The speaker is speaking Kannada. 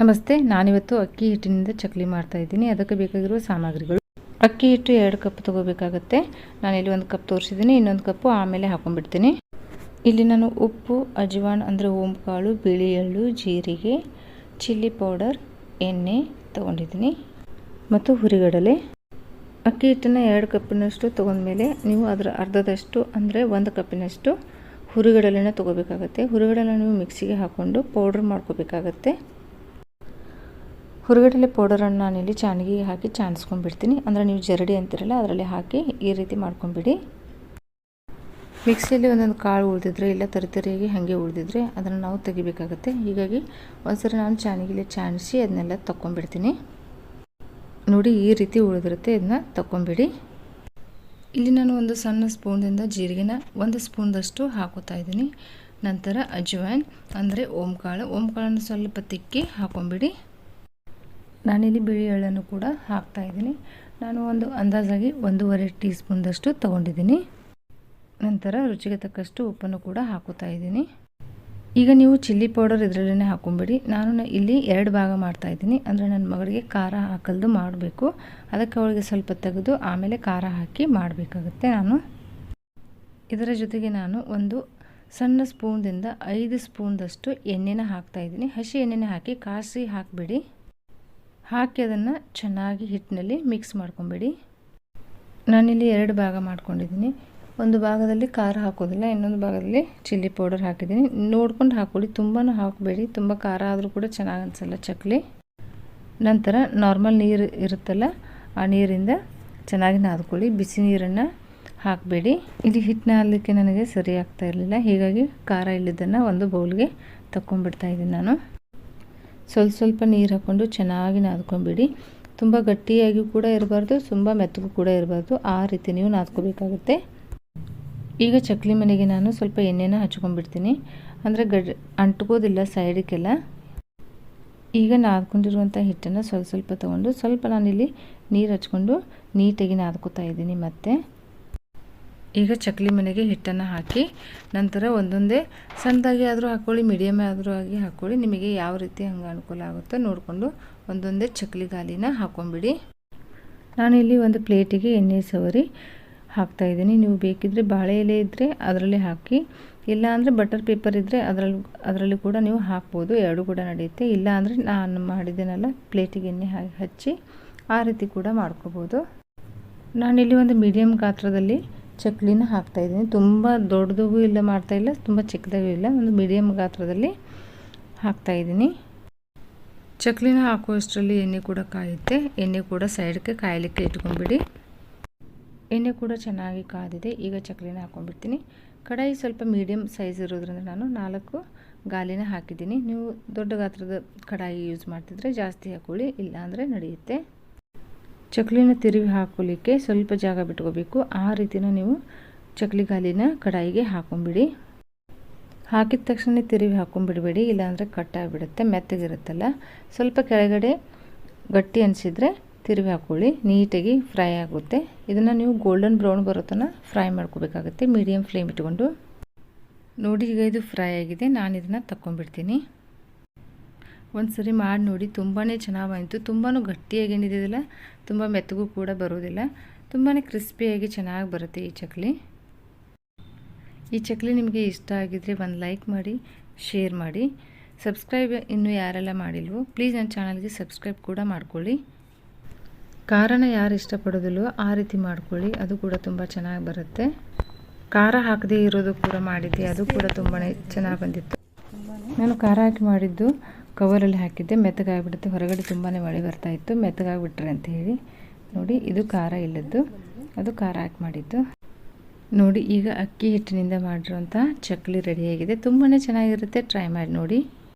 ನಮಸ್ತೆ, ನಾನಿವತ್ತು ಅಕ್ಕಿ ಹಿಟ್ಟಿನಿಂದ ಚಕ್ಲಿ ಮಾಡ್ತಾ ಇದ್ದೀನಿ. ಅದಕ್ಕೆ ಬೇಕಾಗಿರುವ ಸಾಮಗ್ರಿಗಳು. ಅಕ್ಕಿ ಹಿಟ್ಟು ಎರಡು ಕಪ್ ತೊಗೋಬೇಕಾಗತ್ತೆ. ಇಲ್ಲಿ ಒಂದು ಕಪ್ ತೋರಿಸಿದ್ದೀನಿ, ಇನ್ನೊಂದು ಕಪ್ಪು ಆಮೇಲೆ ಹಾಕೊಂಡ್ಬಿಡ್ತೀನಿ. ಇಲ್ಲಿ ನಾನು ಉಪ್ಪು, ಅಜವಾನ್ ಅಂದರೆ ಓಂಕಾಳು ಬಿಳಿ ಎಳ್ಳು ಜೀರಿಗೆ, ಚಿಲ್ಲಿ ಪೌಡರ್, ಎಣ್ಣೆ ತೊಗೊಂಡಿದ್ದೀನಿ. ಮತ್ತು ಹುರಿಗಡಲೆ. ಅಕ್ಕಿ ಹಿಟ್ಟನ್ನು ಎರಡು ಕಪ್ಪಿನಷ್ಟು ತೊಗೊಂಡ್ಮೇಲೆ ನೀವು ಅದರ ಅರ್ಧದಷ್ಟು ಅಂದರೆ ಒಂದು ಕಪ್ಪಿನಷ್ಟು ಹುರಿಗಡಲೆನ ತೊಗೋಬೇಕಾಗತ್ತೆ. ಹುರಿಗಡಲೆ ನೀವು ಮಿಕ್ಸಿಗೆ ಹಾಕ್ಕೊಂಡು ಪೌಡ್ರ್ ಮಾಡ್ಕೋಬೇಕಾಗತ್ತೆ. ಹುರಿಗಡಲೆ ಪೌಡರನ್ನು ನಾನಿಲ್ಲಿ ಚಾಣಿಗೆ ಹಾಕಿ ಚಾಣಿಸ್ಕೊಂಡ್ಬಿಡ್ತೀನಿ ಅಂದರೆ ನೀವು ಜರಡಿ ಅಂತಿರಲ್ಲ, ಅದರಲ್ಲಿ ಹಾಕಿ ಈ ರೀತಿ ಮಾಡ್ಕೊಂಬಿಡಿ. ಮಿಕ್ಸಿಯಲ್ಲಿ ಒಂದೊಂದು ಕಾಳು ಉಳಿದಿದ್ರೆ ಇಲ್ಲ ತರಿತರಿಯಾಗಿ ಹಾಗೆ ಉಳಿದಿದ್ರೆ ಅದನ್ನು ನಾವು ತೆಗಿಬೇಕಾಗುತ್ತೆ. ಹೀಗಾಗಿ ಒಂದ್ಸರಿ ನಾನು ಚಾಣಿಗೆಲಿ ಚಾಣಿಸಿ ಅದನ್ನೆಲ್ಲ ತಗೊಂಡ್ಬಿಡ್ತೀನಿ ನೋಡಿ ಈ ರೀತಿ ಉಳಿದಿರುತ್ತೆ, ಇದನ್ನ ತಗೊಂಬಿಡಿ ಇಲ್ಲಿ ನಾನು ಒಂದು ಸಣ್ಣ ಸ್ಪೂನ್ದಿಂದ ಜೀರಿಗೆನ ಒಂದು ಸ್ಪೂನ್ದಷ್ಟು ಹಾಕೋತಾ ಇದ್ದೀನಿ. ನಂತರ ಅಜ್ವಾನ್, ಅಂದರೆ ಓಂಕಾಳು. ಓಂಕಾಳನ್ನು ಸ್ವಲ್ಪ ತಿಕ್ಕಿ ಹಾಕೊಂಬಿಡಿ. ನಾನಿಲ್ಲಿ ಬಿಳಿ ಎಳ್ಳನ್ನು ಕೂಡ ಹಾಕ್ತಾ ಇದ್ದೀನಿ. ನಾನು ಒಂದು ಅಂದಾಜಾಗಿ ಒಂದೂವರೆ ಟೀ ಸ್ಪೂನ್ದಷ್ಟು ತೊಗೊಂಡಿದ್ದೀನಿ. ನಂತರ ರುಚಿಗೆ ತಕ್ಕಷ್ಟು ಉಪ್ಪನ್ನು ಕೂಡ ಹಾಕುತ್ತಾ ಇದ್ದೀನಿ. ಈಗ ನೀವು ಚಿಲ್ಲಿ ಪೌಡರ್ ಇದರಲ್ಲೇ ಹಾಕೊಂಬಿಡಿ. ನಾನು ಇಲ್ಲಿ ಎರಡು ಭಾಗ ಮಾಡ್ತಾ ಇದ್ದೀನಿ. ಅಂದರೆ ನನ್ನ ಮಗಳಿಗೆ ಖಾರ ಹಾಕಲ್ದು ಮಾಡಬೇಕು. ಅದಕ್ಕೆ ಅವಳಿಗೆ ಸ್ವಲ್ಪ ತೆಗೆದು ಆಮೇಲೆ ಖಾರ ಹಾಕಿ ಮಾಡಬೇಕಾಗುತ್ತೆ ನಾನು. ಇದರ ಜೊತೆಗೆ ನಾನು ಒಂದು ಸಣ್ಣ ಸ್ಪೂನ್ದಿಂದ ಐದು ಸ್ಪೂನ್ದಷ್ಟು ಎಣ್ಣೆನ ಹಾಕ್ತಾ ಇದ್ದೀನಿ. ಹಸಿ ಎಣ್ಣೆನ ಹಾಕಿ ಕಾಸಿ ಹಾಕಿಬಿಡಿ. ಹಾಕಿ ಅದನ್ನು ಚೆನ್ನಾಗಿ ಹಿಟ್ಟಿನಲ್ಲಿ ಮಿಕ್ಸ್ ಮಾಡ್ಕೊಂಬಿಡಿ. ನಾನಿಲ್ಲಿ ಎರಡು ಭಾಗ ಮಾಡ್ಕೊಂಡಿದ್ದೀನಿ. ಒಂದು ಭಾಗದಲ್ಲಿ ಖಾರ ಹಾಕೋದಿಲ್ಲ, ಇನ್ನೊಂದು ಭಾಗದಲ್ಲಿ ಚಿಲ್ಲಿ ಪೌಡರ್ ಹಾಕಿದ್ದೀನಿ. ನೋಡ್ಕೊಂಡು ಹಾಕ್ಕೊಳ್ಳಿ ತುಂಬಾ ಹಾಕಬೇಡಿ. ತುಂಬ ಖಾರ ಆದರೂ ಕೂಡ ಚೆನ್ನಾಗಿ ಅನಿಸಲ್ಲ ಚಕ್ಲಿ. ನಂತರ ನಾರ್ಮಲ್ ನೀರು ಇರುತ್ತಲ್ಲ, ಆ ನೀರಿಂದ ಚೆನ್ನಾಗಿ ನಾದ್ಕೊಳ್ಳಿ. ಬಿಸಿ ನೀರನ್ನು ಹಾಕಬೇಡಿ. ಇಲ್ಲಿ ಹಿಟ್ಟು ನಾದಲಿಕ್ಕೆ ನನಗೆ ಸರಿ ಆಗ್ತಾ ಇರಲಿಲ್ಲ. ಹೀಗಾಗಿ ಖಾರ ಇಲ್ಲಿದ್ದನ್ನು ಒಂದು ಬೌಲ್ಗೆ ತಗೊಂಡ್ಬಿಡ್ತಾ ಇದ್ದೀನಿ ನಾನು. ಸ್ವಲ್ಪ ಸ್ವಲ್ಪ ನೀರು ಹಾಕ್ಕೊಂಡು ಚೆನ್ನಾಗಿ ನಾದ್ಕೊಂಬಿಡಿ. ತುಂಬ ಗಟ್ಟಿಯಾಗಿ ಕೂಡ ಇರಬಾರ್ದು, ತುಂಬ ಮೆತ್ತಗೂ ಕೂಡ ಇರಬಾರ್ದು. ಆ ರೀತಿ ನೀವು ನಾದ್ಕೋಬೇಕಾಗುತ್ತೆ. ಈಗ ಚಕ್ಲಿ ಮನೆಗೆ ನಾನು ಸ್ವಲ್ಪ ಎಣ್ಣೆನ ಹಚ್ಕೊಂಡ್ಬಿಡ್ತೀನಿ ಅಂದರೆ ಗಡ್ ಅಂಟ್ಕೋದಿಲ್ಲ ಸೈಡಿಗೆಲ್ಲ. ಈಗ ನಾದ್ಕೊಂಡಿರುವಂಥ ಹಿಟ್ಟನ್ನು ಸ್ವಲ್ಪ ಸ್ವಲ್ಪ ತೊಗೊಂಡು ಸ್ವಲ್ಪ ನಾನಿಲ್ಲಿ ನೀರು ಹಚ್ಕೊಂಡು ನೀಟಾಗಿ ನಾದ್ಕೋತಾ ಇದ್ದೀನಿ ಮತ್ತು. ಈಗ ಚಕ್ಲಿ ಮನೆಗೆ ಹಿಟ್ಟನ್ನು ಹಾಕಿ ನಂತರ ಒಂದೊಂದೇ ಸಣ್ಣದಾಗಿ ಆದರೂ ಹಾಕ್ಕೊಳ್ಳಿ ಮೀಡಿಯಮ್ ಆದರೂ ಆಗಿ ಹಾಕ್ಕೊಳ್ಳಿ ನಿಮಗೆ ಯಾವ ರೀತಿ ಹಂಗೆ ಅನುಕೂಲ ಆಗುತ್ತೋ ನೋಡಿಕೊಂಡು ಒಂದೊಂದೇ ಚಕ್ಲಿ ಗಾಲಿನ ಹಾಕ್ಕೊಂಬಿಡಿ ನಾನಿಲ್ಲಿ ಒಂದು ಪ್ಲೇಟಿಗೆ ಎಣ್ಣೆ ಸವರಿ ಹಾಕ್ತಾಯಿದ್ದೀನಿ ನೀವು ಬೇಕಿದ್ದರೆ ಬಾಳೆ ಎಲೆ ಇದ್ದರೆ ಅದರಲ್ಲಿ ಹಾಕಿ ಇಲ್ಲ ಅಂದರೆ ಬಟರ್ ಪೇಪರ್ ಇದ್ದರೆ ಅದರಲ್ಲಿ ಅದರಲ್ಲಿ ಕೂಡ ನೀವು ಹಾಕ್ಬೋದು. ಎರಡು ಕೂಡ ನಡೆಯುತ್ತೆ. ಇಲ್ಲ ಅಂದರೆ ನಾನು ಮಾಡಿದ್ದೇನಲ್ಲ, ಪ್ಲೇಟಿಗೆ ಎಣ್ಣೆ ಹಚ್ಚಿ ಆ ರೀತಿ ಕೂಡ ಮಾಡ್ಕೋಬೋದು. ನಾನಿಲ್ಲಿ ಒಂದು ಮೀಡಿಯಮ್ ಗಾತ್ರದಲ್ಲಿ ಚಕ್ಲಿನ ಹಾಕ್ತಾಯಿದ್ದೀನಿ ತುಂಬ ದೊಡ್ಡದಾಗೂ ಇಲ್ಲ ಮಾಡ್ತಾಯಿಲ್ಲ ತುಂಬ ಚಿಕ್ಕದಾಗೂ ಇಲ್ಲ. ಒಂದು ಮೀಡಿಯಮ್ ಗಾತ್ರದಲ್ಲಿ ಹಾಕ್ತಾಯಿದ್ದೀನಿ ಚಕ್ಲಿನ ಹಾಕುವಷ್ಟರಲ್ಲಿ ಎಣ್ಣೆ ಕೂಡ ಕಾಯುತ್ತೆ. ಎಣ್ಣೆ ಕೂಡ ಸೈಡ್ಗೆ ಕಾಯಲಿಕ್ಕೆ ಇಟ್ಕೊಂಡ್ಬಿಡಿ. ಎಣ್ಣೆ ಕೂಡ ಚೆನ್ನಾಗಿ ಕಾದಿದೆ. ಈಗ ಚಕ್ಲಿನ ಹಾಕ್ಕೊಂಡ್ಬಿಡ್ತೀನಿ ಕಡಾಯಿ ಸ್ವಲ್ಪ ಮೀಡಿಯಮ್ ಸೈಜ್ ಇರೋದ್ರಿಂದ ನಾನು ನಾಲ್ಕು ಗಾಲಿನ ಹಾಕಿದ್ದೀನಿ. ನೀವು ದೊಡ್ಡ ಗಾತ್ರದ ಕಡಾಯಿ ಯೂಸ್ ಮಾಡ್ತಿದ್ರೆ ಜಾಸ್ತಿ ಹಾಕೊಳ್ಳಿ, ಇಲ್ಲಾಂದರೆ ನಡೆಯುತ್ತೆ. ಚಕ್ಲಿನ ತಿರುವಿ ಹಾಕೋಲಿಕ್ಕೆ ಸ್ವಲ್ಪ ಜಾಗ ಬಿಟ್ಕೋಬೇಕು. ಆ ರೀತಿನ ನೀವು ಚಕ್ಲಿ ಗಾಲಿನ ಕಡಾಯಿಗೆ ಹಾಕೊಂಬಿಡಿ. ಹಾಕಿದ ತಕ್ಷಣ ತಿರುವಿ ಹಾಕೊಂಡ್ಬಿಡಬೇಡಿ ಇಲ್ಲಾಂದರೆ ಕಟ್ಟಾಗಿಬಿಡುತ್ತೆ ಮೆತ್ತಗಿರುತ್ತಲ್ಲ. ಸ್ವಲ್ಪ ಕೆಳಗಡೆ ಗಟ್ಟಿ ಅನಿಸಿದರೆ ತಿರುವಿ ಹಾಕ್ಕೊಳ್ಳಿ ನೀಟಾಗಿ ಫ್ರೈ ಆಗುತ್ತೆ. ಇದನ್ನು ನೀವು ಗೋಲ್ಡನ್ ಬ್ರೌನ್ ಬರೋ ತನಕ ಫ್ರೈ ಮಾಡ್ಕೋಬೇಕಾಗುತ್ತೆ ಮೀಡಿಯಮ್ ಫ್ಲೇಮ್ ಇಟ್ಕೊಂಡು. ನೋಡಿ, ಈಗ ಇದು ಫ್ರೈ ಆಗಿದೆ ನಾನು ಇದನ್ನು ತಗೊಂಡ್ಬಿಡ್ತೀನಿ ಒಂದು ಸರಿ ಮಾಡಿ ನೋಡಿ ತುಂಬಾ ಚೆನ್ನಾಗಿ ಬಂತು ತುಂಬಾ ಗಟ್ಟಿಯಾಗಿ ಏನಿದೆಯಲ್ಲ ತುಂಬ ಮೆತ್ತಗೂ ಕೂಡ ಬರೋದಿಲ್ಲ. ತುಂಬಾ ಕ್ರಿಸ್ಪಿಯಾಗಿ ಚೆನ್ನಾಗಿ ಬರುತ್ತೆ ಈ ಚಕ್ಲಿ. ಈ ಚಕ್ಲಿ ನಿಮಗೆ ಇಷ್ಟ ಆಗಿದ್ದರೆ ಒಂದು ಲೈಕ್ ಮಾಡಿ, ಶೇರ್ ಮಾಡಿ. ಸಬ್ಸ್ಕ್ರೈಬ್ ಇನ್ನೂ ಯಾರೆಲ್ಲ ಮಾಡಿಲ್ವೋ, ಪ್ಲೀಸ್ ನನ್ನ ಚಾನಲ್ಗೆ ಸಬ್ಸ್ಕ್ರೈಬ್ ಕೂಡ ಮಾಡ್ಕೊಳ್ಳಿ. ಖಾರನ ಯಾರು ಇಷ್ಟಪಡೋದಿಲ್ವೋ ಆ ರೀತಿ ಮಾಡ್ಕೊಳ್ಳಿ, ಅದು ಕೂಡ ತುಂಬ ಚೆನ್ನಾಗಿ ಬರುತ್ತೆ. ಖಾರ ಹಾಕದೇ ಇರೋದು ಕೂಡ ಮಾಡಿದ್ದೆ, ಅದು ಕೂಡ ತುಂಬಾ ಚೆನ್ನಾಗಿ ಬಂದಿತ್ತು. ನಾನು ಖಾರ ಹಾಕಿ ಮಾಡಿದ್ದು ಕವರಲ್ಲಿ ಹಾಕಿದ್ದೆ. ಮೆತ್ತಗಾಗಿಬಿಡುತ್ತೆ. ಹೊರಗಡೆ ತುಂಬಾ ಮಳೆ ಬರ್ತಾ ಇತ್ತು. ಮೆತ್ತಗಾಗಿಬಿಟ್ರೆ ಅಂತ ಹೇಳಿ. ನೋಡಿ, ಇದು ಖಾರ ಇಲ್ಲದ್ದು. ಅದು ಖಾರ ಹಾಕಿ ಮಾಡಿದ್ದು. ನೋಡಿ, ಈಗ ಅಕ್ಕಿ ಹಿಟ್ಟಿನಿಂದ ಮಾಡಿರೋಂಥ ಚಕ್ಲಿ ರೆಡಿಯಾಗಿದೆ ತುಂಬಾ ಚೆನ್ನಾಗಿರುತ್ತೆ. ಟ್ರೈ ಮಾಡಿ ನೋಡಿ.